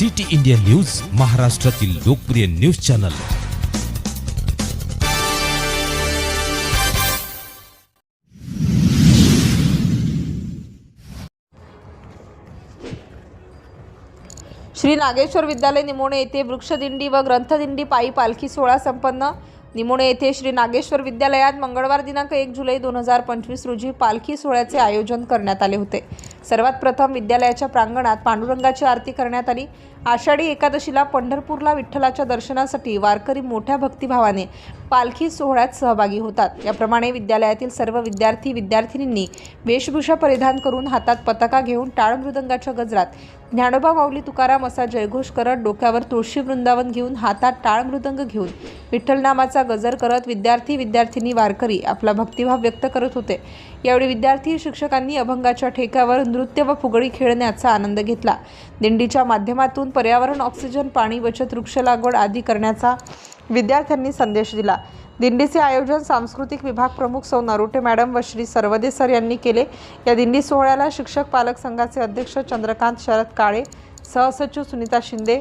City India news महाराष्ट्रातील लोकप्रिय news channel. Shri Nageshwar विद्यालय निमोणे येथे वृक्षदिंडी व ग्रंथदिंडी पायी पालखी सोहळा संपन्न. निमोणे येथे श्री नागेश्वर विद्यालयात मंगळवार दिनांक एक जुलै दोन हजार पंचवीस रोजी पालखी सोहळ्याचे आयोजन करण्यात आले होते. सर्वात प्रथम विद्यालयाच्या प्रांगणात पांडुरंगाची आरती करण्यात आली. आषाढी एकादशीला पंढरपूरला विठ्ठलाच्या दर्शनासाठी वारकरी मोठ्या भक्तिभावाने पालखी सोहळ्यात सहभागी होतात. याप्रमाणे विद्यालयातील सर्व विद्यार्थी विद्यार्थिनींनी वेशभूषा परिधान करून हातात पताका घेऊन टाळ मृदंगाच्या गजरात ज्ञानोबा माऊली तुकाराम असा जयघोष करत डोक्यावर तुळशी वृंदावन घेऊन हातात टाळ मृदंग घेऊन विठ्ठलनामाचा गजर करत विद्यार्थी विद्यार्थिनी वारकरी आपला भक्तिभाव व्यक्त करत होते. यावेळी विद्यार्थी शिक्षकांनी अभंगाच्या ठेक्यावर नृत्य व फुगडी खेळण्याचा आनंद घेतला. दिंडीच्या माध्यमातून पर्यावरण ऑक्सिजन पाणी बचत वृक्ष लागवड आदी करण्याचा विद्यार्थ्यांनी संदेश दिला. दिंडीचे आयोजन सांस्कृतिक विभाग प्रमुख सौ नरोटे मॅडम व श्री सर्वदे सर यांनी केले. या दिंडी सोहळ्याला शिक्षक पालक संघाचे अध्यक्ष चंद्रकांत शरद काळे सहसचिव सुनीता शिंदे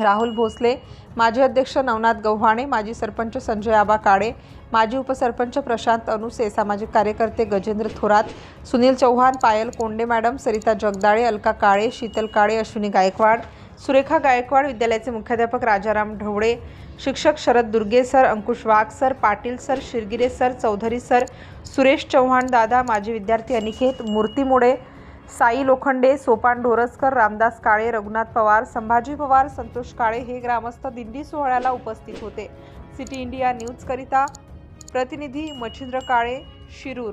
राहुल भोसले माजी अध्यक्ष नवनाथ गव्हाणे माजी सरपंच संजय आबा काळे माजी उपसरपंच प्रशांत अनुसे सामाजिक कार्यकर्ते गजेंद्र थोरात सुनील चौहान पायल कोंडे मॅडम सरिता जगदाळे अलका काळे शीतल काळे अश्विनी गायकवाड सुरेखा गायकवाड विद्यालयाचे मुख्याध्यापक राजाराम ढवळे शिक्षक Sharad Durge sir Ankush Wagh sir Patil sir Shirgire sir Chaudhari sir Suresh Chavan दादा माजी विद्यार्थी अनिकेत मूर्तीमोडे साई लोखंडे सोपान ढोरसकर रामदास काळे रघुनाथ पवार संभाजी पवार संतोष काळे हे ग्रामस्थ दिंडी सोहळ्याला उपस्थित होते. सिटी इंडिया न्यूजकरिता प्रतिनिधी मच्छिंद्र काळे शिरूर.